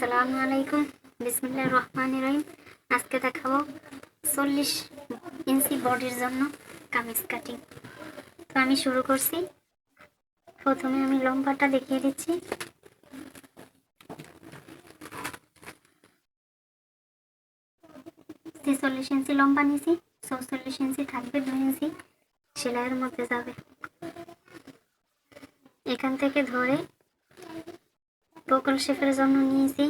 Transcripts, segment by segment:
আসসালামু আলাইকুম। বিসমিল্লাহ রহমান রহিম। আজকে দেখাবো চল্লিশ ইঞ্চি বডির জন্য কামিজ কাটিং তো আমি শুরু করছি। প্রথমে আমি লম্বাটা দেখিয়ে দিচ্ছি। ছেচল্লিশ ইঞ্চি লম্বা নিয়েছি, চৌচল্লিশ ইঞ্চি থাকবে দুই ইঞ্চি, সেলাইয়ের মধ্যে যাবে। এখান থেকে ধরে বকল শেপের জন্য নিয়েছি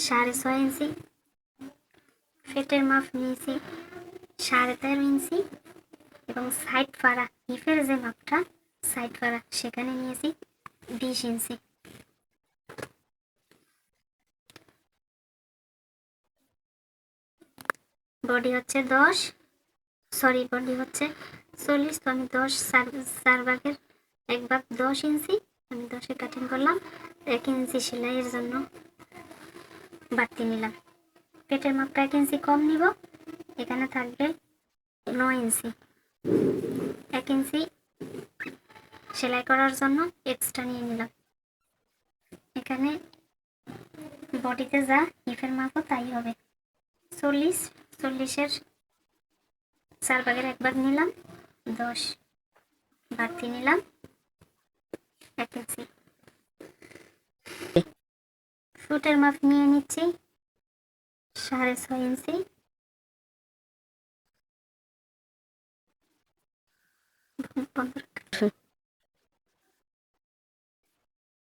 সাড়ে ছয় ইঞ্চি ফেটের মাপ নিয়েছি সাড়ে তেরো ইঞ্চি এবং সাইড পাড়া হিফের যে মাপটা সাইড পাড়া সেখানে নিয়েছি বিশ ইঞ্চি বডি হচ্ছে দশ সরি বডি হচ্ছে চল্লিশ তো আমি দশ চার চার ভাগের এক ভাগ দশ ইঞ্চি আমি দশে কাটিং করলাম এক ইঞ্চি সেলাইয়ের জন্য বাড়তি নিলাম। পেটের মাপটা এক ইঞ্চি কম নিব, এখানে থাকবে নয় ইঞ্চি এক ইঞ্চি সেলাই করার জন্য এক্সট্রা নিয়ে নিলাম। এখানে বডিতে যা হিফের মাপও তাই হবে। চল্লিশ, চল্লিশের চার ভাগের এক ভাগ নিলাম, দশ। বাড়তি নিলাম, এক ইঞ্চি ফুটের মাপ নিয়ে নিচ্ছি। সাড়ে ছয় ইঞ্চি।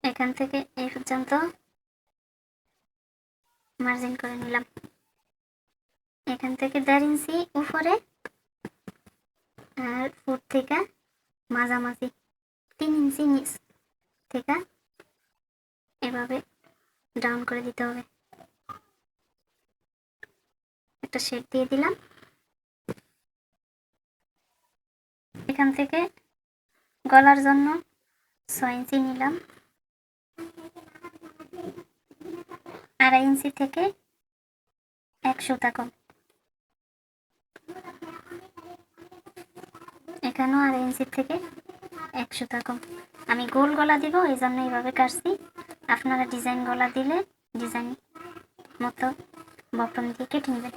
এখান থেকে এই পর্যন্ত মার্জিন করে নিলাম। এখান থেকে দেড় ইঞ্চি উপরে আর ফুট থেকে মাঝামাঝি তিন ইঞ্চি নিচ থেকে। এভাবে ডাউন করে দিতে হবে। একটা শেড দিয়ে দিলাম। এখান থেকে গলার জন্য ছয় ইঞ্চি নিলাম। আড়াই ইঞ্চি থেকে এক সুতা কম। এখানেও আড়াই ইঞ্চি থেকে এক সুতা কম। আমি গোল গলা দিব এই জন্য এইভাবে কাটছি। আপনারা ডিজাইন গলা দিলে ডিজাইন মতো বক্রম দিয়ে কেটে নেবেন।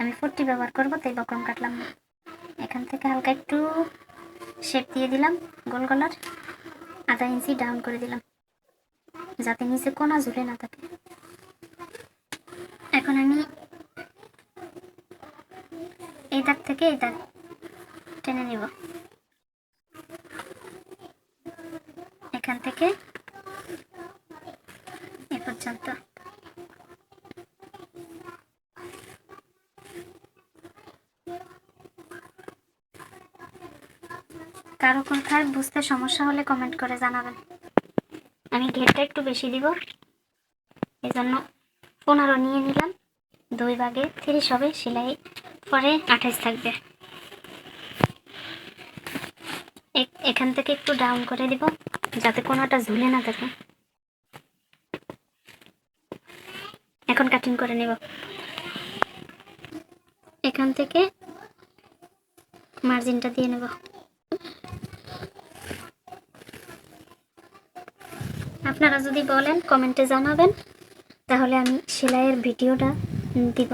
আমি ফুটটি ব্যবহার করব, তাই বক্রম কাটলাম না। এখান থেকে হালকা একটু শেপ দিয়ে দিলাম গোল গলার, আধা ইঞ্চি ডাউন করে দিলাম, যাতে নিচে কোনা ঝুলে না থাকে। এখন আমি এই দাগ থেকে এই দাগ টেনে নিব। এখান থেকে এ পর্যন্ত কারও কোথায় বুঝতে সমস্যা হলে কমেন্ট করে জানাবেন। আমি ঘেরটা একটু বেশি দিব। এই জন্য পনেরো নিয়ে নিলাম। দুই ভাগে তিরিশ হবে, সেলাই পরে আঠাশ থাকবে। এখান থেকে একটু ডাউন করে দিব, যাতে কোনোটা ঝুলে না থাকে। এখন কাটিং করে নেব। এখান থেকে মার্জিনটা দিয়ে নেব। আপনারা যদি বলেন কমেন্টে জানাবেন। তাহলে আমি সেলাইয়ের ভিডিওটা দিব।